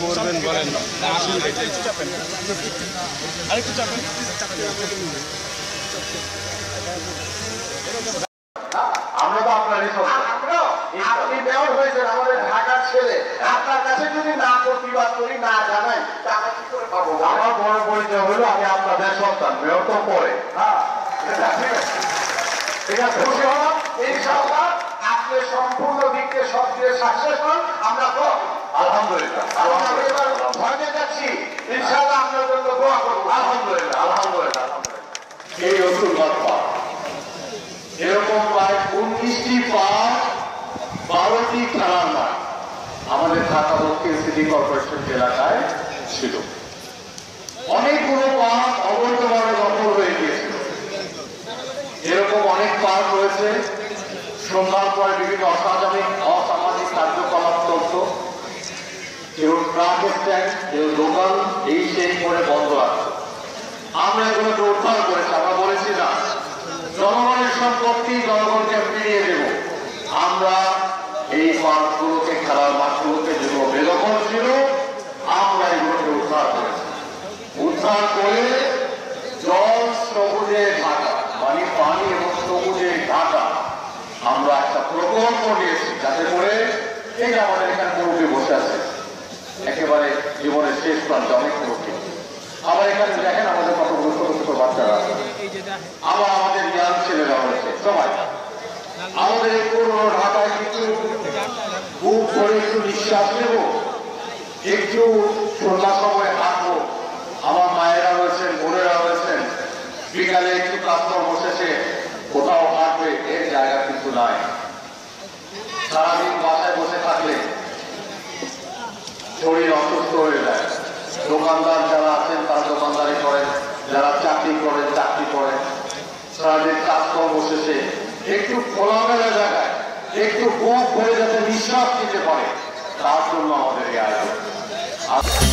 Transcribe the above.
করবেন বলেন আরেকটু চাপেন। ছেলে আপনার কাছে যদি না প্রতিবাদ করি না জানাই তা কি করে পাবো? আমার বড় পরিচয় হলো আমি আপনাদের সন্তান মেয়র তো পরে। হ্যাঁ ঠিক আছে। খুশি হলাম ইনশাআল্লাহ আপনি সম্পূর্ণ দিককে সব দিয়ে সাকসেস হন আমরা তো আলহামদুলিল্লাহ আমরা ভয় যাচ্ছি ইনশাআল্লাহ আপনার জন্য দোয়া করব। আলহামদুলিল্লাহ আলহামদুলিল্লাহ আলহামদুলিল্লাহ। এই বাপ্পা এরকম প্রায় উনিশটি পার্ক বারোটি আমাদের ঢাকা সিটি কর্পোরেশন এলাকায় ছিল। অনেকগুলো পার্ক অবৈধভাবে দখল হয়ে গিয়েছিল। এরকম অনেক পার্ক রয়েছে। সন্ধ্যার পরে বিভিন্ন অসামাজিক অসামাজিক কার্যকলাপ চলত। কেউ ট্রাক স্ট্যান্ড কেউ দোকান, এই সেই করে বন্ধ রাখত আমরা এগুলোকে আমরা একটা প্রকল্প নিয়েছি যাতে করে এই আমাদের এখানে মুরব্বী বসে আছে। একেবারে জীবনের শেষ প্রান্তে, অনেক মুরব্বী আবার এখানে দেখেন আমাদের কতগুলো ছোট ছোট বাচ্চারা আছে। আবার আমাদের ইয়াং ছেলেরা রয়েছে। সবাই। আমাদের এই পুরোনো ঢাকায় কিছু বুক ভরে একটু নিঃশ্বাস নেব, একটু সন্ধ্যা সময় হাঁটবো। আমার মায়েরা রয়েছেন, বোনেরা রয়েছেন। বিকালে একটু কাস্টমার জায়গা কিন্তু নাই সারাদিন বাসায় বসে থাকলে শরীর অসুস্থ হয়ে যায়। দোকানদার যারা আছেন, তারা দোকানদারি করেন, যারা চাকরি করেন চাকরি করেন। সারাদিন কাজকর্ম শেষে একটু খোলামেলা জায়গায়, একটু বুক ভরে যাতে নিঃশ্বাস নিতে পারে, তার জন্য আমাদের এই আয়োজন।